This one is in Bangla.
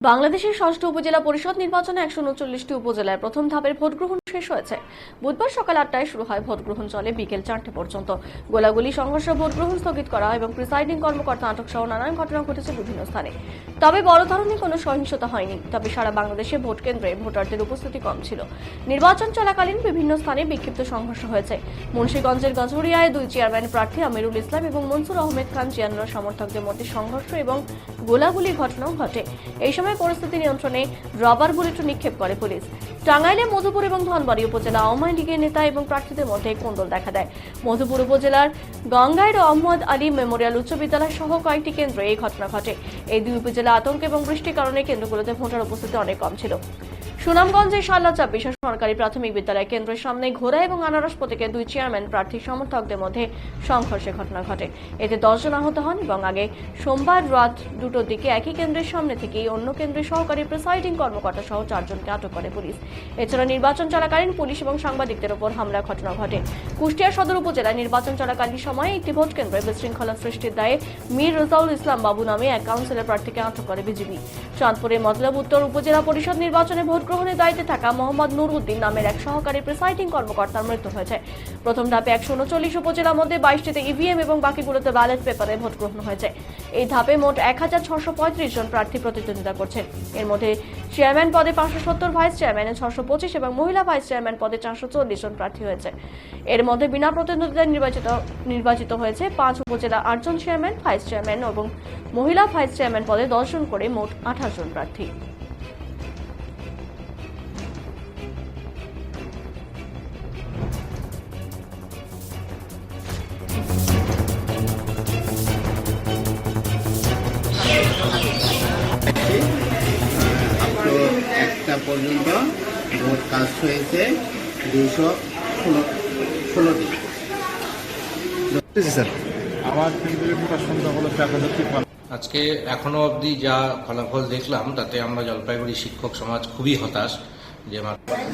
বাংলাদেশের ষষ্ঠ উপজেলা পরিষদ নির্বাচনে একশো উনচল্লিশটি উপজেলায় প্রথম ধাপের ভোট গ্রহণ শেষ হয়েছে। বুধবার সকাল আটটায় শুরু হয় ভোট গ্রহণ চলে বিকেল চারটে পর্যন্ত। গোলাগুলি সংঘর্ষ ভোট গ্রহণ স্থগিত করা এবং প্রিসাইডিং কর্মকর্তা আটক সহ নানান ঘটনা ঘটেছে বিভিন্ন স্থানে। তবে বড় ধরনের কোনো সহিংসতা হয়নি। তবে সারা বাংলাদেশে ভোট কেন্দ্রে ভোটারদের উপস্থিতি কম ছিল। নির্বাচন চলাকালীন বিভিন্ন স্থানে বিক্ষিপ্ত সংঘর্ষ হয়েছে। মুন্সীগঞ্জের গজহরিয়ায় দুই চেয়ারম্যান প্রার্থী আমিরুল ইসলাম এবং মনসুর আহমেদ খান জিয়ানুর সমর্থকদের মধ্যে সংঘর্ষ এবং গোলাগুলি ঘটনাও ঘটে। এই সময় পরিস্থিতি নিয়ন্ত্রণে রবার বুলেট নিক্ষেপ করে পুলিশ। টাঙ্গাইলে মধুপুর এবং ধনবাড়ি উপজেলা আওয়ামী লীগের নেতা এবং প্রার্থীদের মধ্যে কোন্দল দেখা দেয়। মধুপুর উপজেলার গঙ্গাইর আহমদ আলী মেমোরিয়াল উচ্চ বিদ্যালয় সহ কয়েকটি কেন্দ্রে এই ঘটনা ঘটে। এই দুই উপজেলা আতঙ্ক এবং বৃষ্টির কারণে কেন্দ্রগুলোতে ভোটার উপস্থিতি অনেক কম ছিল। সুনামগঞ্জের শাল্লাচা বিশেষ সরকারি প্রাথমিক বিদ্যালয় কেন্দ্রের সামনে ঘোড়া এবং আনারস প্রতীকে দুই চেয়ারম্যান প্রার্থী সমর্থকদের মধ্যে সংঘর্ষের ঘটনা ঘটে। এতে দশজন আহত হন এবং আগে সোমবার রাত দুটোর দিকে একই কেন্দ্রের সামনে থেকেই অন্য কেন্দ্রের সহকারী প্রিসাইডিং কর্মকর্তা সহ চারজনকে আটক করে পুলিশ। এছাড়া নির্বাচন চলাকালীন পুলিশ এবং সাংবাদিকদের উপর হামলার ঘটনা ঘটে। কুষ্টিয়া সদর উপজেলায় নির্বাচন চলাকালীন সময়ে একটি ভোট কেন্দ্রে বিশৃঙ্খলা সৃষ্টির দায়ে মীর রেজাউল ইসলাম বাবু নামে এক কাউন্সিলর প্রার্থীকে আটক করে বিজেপি চাঁদপুরের মতলব উত্তর উপজেলা পরিষদ নির্বাচনে ভোট গ্রহণের দায়িত্বে থাকা মোহাম্মদ নুর উদ্দিন নামের এক সহকারী প্রিসাইডিং কর্মকর্তার মৃত্যু হয়েছে। প্রথম ধাপে একশো উনচল্লিশ উপজেলার মধ্যে বাইশটিতে ইভিএম এবং বাকিগুলোতে ব্যালট পেপারে ভোট গ্রহণ হয়েছে। এই ধাপে মোট এক হাজার ছশো পঁয়ত্রিশ জন প্রার্থী প্রতিদ্বন্দ্বিতা করছেন। এর মধ্যে চেয়ারম্যান পদে পাঁচশো সত্তর ভাইস চেয়ারম্যানে ছশো পঁচিশ এবং মহিলা ভাইস চেয়ারম্যান পদে চারশো চল্লিশ জন প্রার্থী হয়েছে। এর মধ্যে বিনা প্রতিদ্বন্দ্বিতায় নির্বাচিত নির্বাচিত হয়েছে পাঁচ উপজেলা আটজন চেয়ারম্যান, ভাইস চেয়ারম্যান এবং মহিলা ভাইস চেয়ারম্যান পদে দশজন করে মোট আঠাশ জন প্রার্থী। পর্যন্ত ভোট কাজ হয়েছে দুশো ষোলো ষোলোটি স্যার। আমার আজকে এখনও অবধি যা ফলাফল দেখলাম তাতে আমরা জলপাইগুড়ি শিক্ষক সমাজ খুবই হতাশ যে